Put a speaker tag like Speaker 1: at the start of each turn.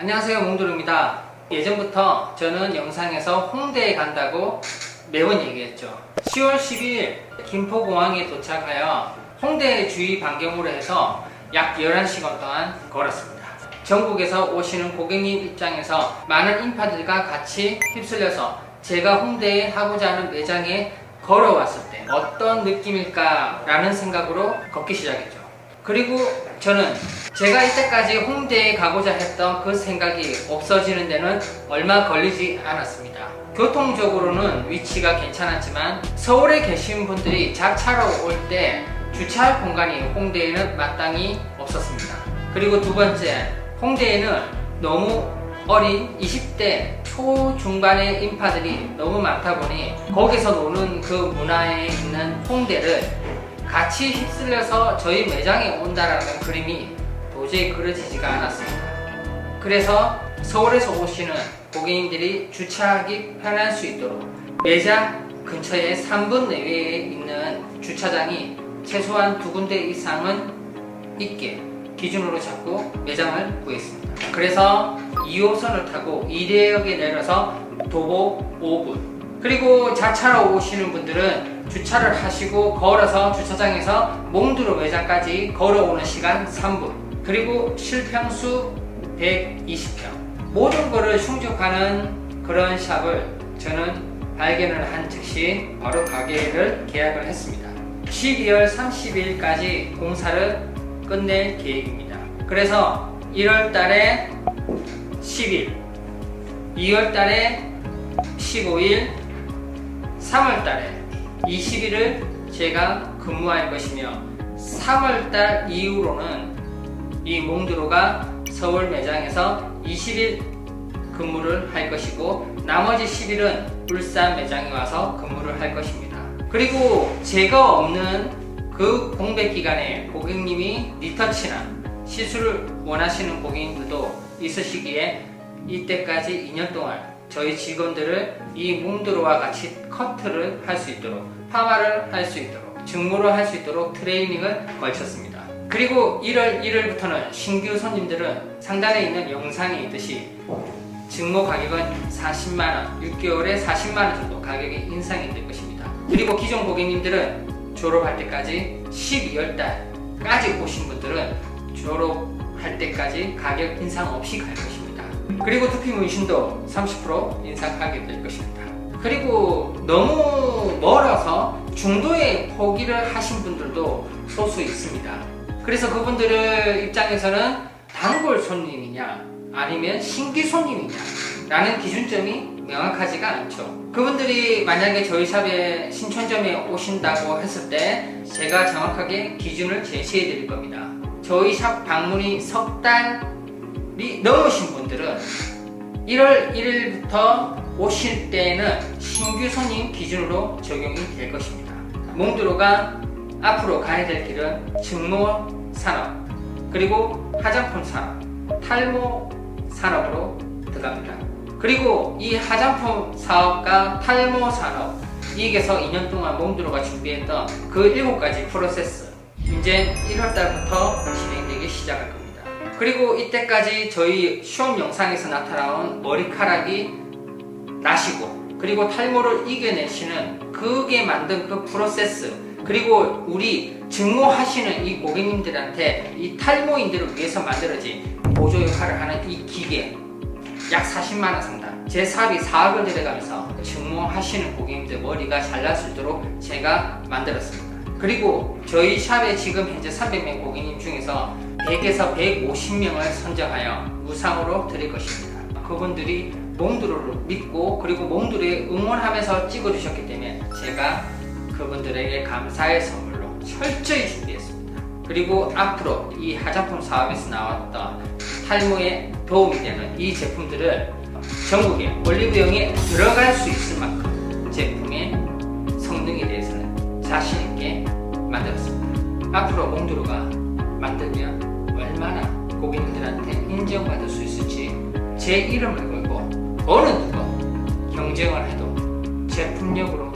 Speaker 1: 안녕하세요 몽두루입니다. 예전부터 저는 영상에서 홍대에 간다고 매번 얘기했죠. 10월 12일 김포공항에 도착하여 홍대 주위 반경으로 해서 약 11시간 동안 걸었습니다. 전국에서 오시는 고객님 입장에서 많은 인파들과 같이 휩쓸려서 제가 홍대에 하고자 하는 매장에 걸어왔을 때 어떤 느낌일까 라는 생각으로 걷기 시작했죠. 그리고 저는 제가 이때까지 홍대에 가고자 했던 그 생각이 없어지는 데는 얼마 걸리지 않았습니다. 교통적으로는 위치가 괜찮았지만 서울에 계신 분들이 자차로 올 때 주차할 공간이 홍대에는 마땅히 없었습니다. 그리고 두 번째, 홍대에는 너무 어린 20대 초중반의 인파들이 너무 많다 보니 거기서 노는 그 문화에 있는 홍대를 같이 휩쓸려서 저희 매장에 온다라는 그림이 도저히 그려지지가 않았습니다. 그래서 서울에서 오시는 고객님들이 주차하기 편할 수 있도록 매장 근처에 3분 내외에 있는 주차장이 최소한 두 군데 이상은 있게 기준으로 잡고 매장을 구했습니다. 그래서 2호선을 타고 이대역에 내려서 도보 5분 그리고 자차로 오시는 분들은 주차를 하시고 걸어서 주차장에서 몽두로 매장까지 걸어오는 시간 3분 그리고 실평수 120평. 모든 거를 충족하는 그런 샵을 저는 발견을 한 즉시 바로 가게를 계약을 했습니다. 12월 30일까지 공사를 끝낼 계획입니다. 그래서 1월 달에 10일 2월 달에 15일 3월 달에 20일을 제가 근무할 것이며 3월 달 이후로는 이 몽드로가 서울 매장에서 20일 근무를 할 것이고 나머지 10일은 울산 매장에 와서 근무를 할 것입니다. 그리고 제가 없는 그 공백 기간에 고객님이 리터치나 시술을 원하시는 고객님들도 있으시기에 이때까지 2년 동안 저희 직원들을 이 몽드로와 같이 커트를 할 수 있도록 파마를 할 수 있도록 증모를 할 수 있도록 트레이닝을 걸쳤습니다. 그리고 1월 1일부터는 신규 손님들은 상단에 있는 영상에 있듯이 증모 가격은 40만원, 6개월에 40만원 정도 가격이 인상이 될 것입니다. 그리고 기존 고객님들은 졸업할 때까지 12월 달까지 오신 분들은 졸업할 때까지 가격 인상 없이 갈 것입니다. 그리고 두피 문신도 30% 인상하게 될 것입니다. 그리고 너무 멀어서 중도에 포기를 하신 분들도 소수 있습니다. 그래서 그분들 입장에서는 단골 손님이냐 아니면 신규 손님이냐 라는 기준점이 명확하지가 않죠. 그분들이 만약에 저희 샵에 신촌점에 오신다고 했을 때 제가 정확하게 기준을 제시해 드릴 겁니다. 저희 샵 방문이 석 달 이 넘으신 분들은 1월 1일부터 오실 때는 신규 손님 기준으로 적용이 될 것입니다. 몽드로가 앞으로 가야 될 길은 증모 산업, 그리고 화장품 산업, 탈모 산업으로 들어갑니다. 그리고 이 화장품 사업과 탈모 산업, 이익에서 2년 동안 몽드로가 준비했던 그 7가지 프로세스, 이제 1월달부터 진행되기 시작할 겁니다. 그리고 이때까지 저희 시험 영상에서 나타나온 머리카락이 나시고 그리고 탈모를 이겨내시는 그게 만든 그 프로세스 그리고 우리 증모하시는 이 고객님들한테 이 탈모인들을 위해서 만들어진 보조 역할을 하는 이 기계 약 40만원 상당 제 사업이 4억을 들여가면서 증모하시는 고객님들 머리가 잘 날 수 있도록 제가 만들었습니다 그리고 저희 샵에 지금 현재 300명 고객님 중에서 100에서 150명을 선정하여 무상으로 드릴 것입니다. 그분들이 몽두루를 믿고 그리고 몽두루에 응원하면서 찍어주셨기 때문에 제가 그분들에게 감사의 선물로 철저히 준비했습니다. 그리고 앞으로 이 화장품 사업에서 나왔던 탈모에 도움이 되는 이 제품들을 전국에 올리브영에 들어갈 수 있을 만큼 앞으로 몽두루가 만들면 얼마나 고객님들한테 인정받을 수 있을지 제 이름을 걸고 어느 누가 경쟁을 해도 제품력으로